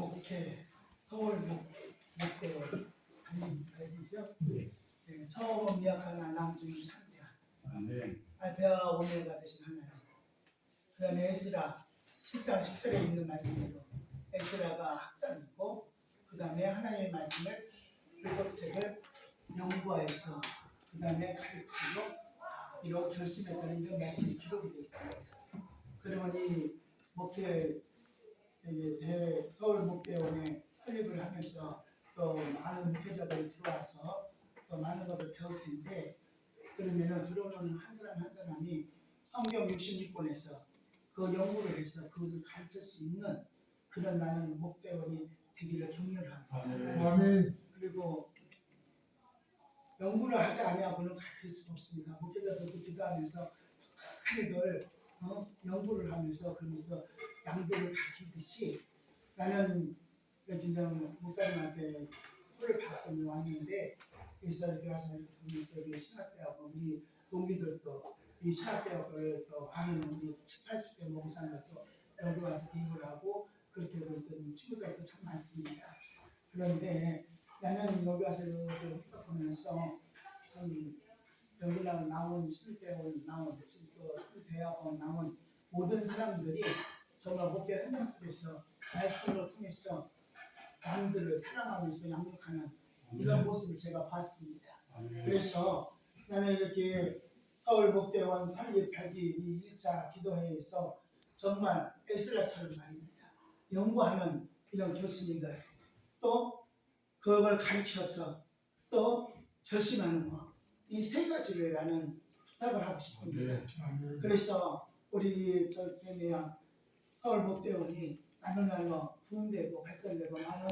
목회 서울 목- 목대원 담임 알겠죠? 네. 네, 처음 미약하나 남중이 창대한 아멘. 알페와 오메가 되신 하나님 그 다음에 에스라 7장 10절에 있는 말씀대로 에스라가 학장이고 그 다음에 하나님의 말씀을 율법책을 연구하여서 그 다음에 가르치고 이렇게 결심했다는 이런 말씀이 기록이 되어 있습니다. 그러면 이 목회 서울 목회원에 설립을 하면서 또 많은 목회자들이 들어와서 또 많은 것을 배울 텐데 그러면은 들어오는 한 사람 한 사람이 성경 66권에서 그 연구를 해서 그것을 가르칠 수 있는 그런 나는 목대원이 되기를 격려합니다. 아멘. 아멘. 그리고 연구를 하지 아니하고는 가르칠 수가 없습니다. 목회자들도 기도하면서 그걸 어? 연구를 하면서 그러면서 양도를 가르치듯이 나는 김장 목사님한테 홀을 받고 왔는데 그래서 이렇게 와서 보면서 우리 신학대하고 우리 동기들도 이 신학대학을 또 아는 우리 7, 80대 목사님도 여기 와서 공부를 하고 그렇게 그랬더니 친구들도 참 많습니다. 그런데 나는 여기 와서 이렇게 보면서 참 여기 나 나온 실대원 나온 또 실대학원 나온 모든 사람들이 정말 목회 현장 속에서 말씀을 통해서 남들을 사랑하면서 양육하는 이런 모습을 제가 봤습니다. 그래서 나는 이렇게 서울 목대원 설립하기 이 1차 기도회에서 정말 에스라처럼 말입니다. 연구하는 이런 교수님들 또 그걸 가르쳐서 또 결심하는 거이세 가지를 나는 부탁을 하고 싶습니다. 그래서 우리 저기 뭐야 서울 목대원이 많은 날로 부흥되고 발전되고 많은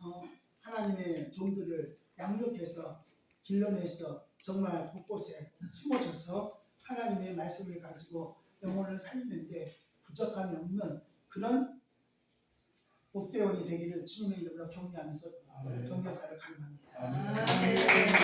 어, 하나님의 종들을 양육해서 길러내서 정말 곳곳에 심어져서 하나님의 말씀을 가지고 영혼을 살리는데 부족함이 없는 그런 목대원이 되기를 주님의 이름으로 격려하면서 아멘. 경력사를 가름합니다. 아멘.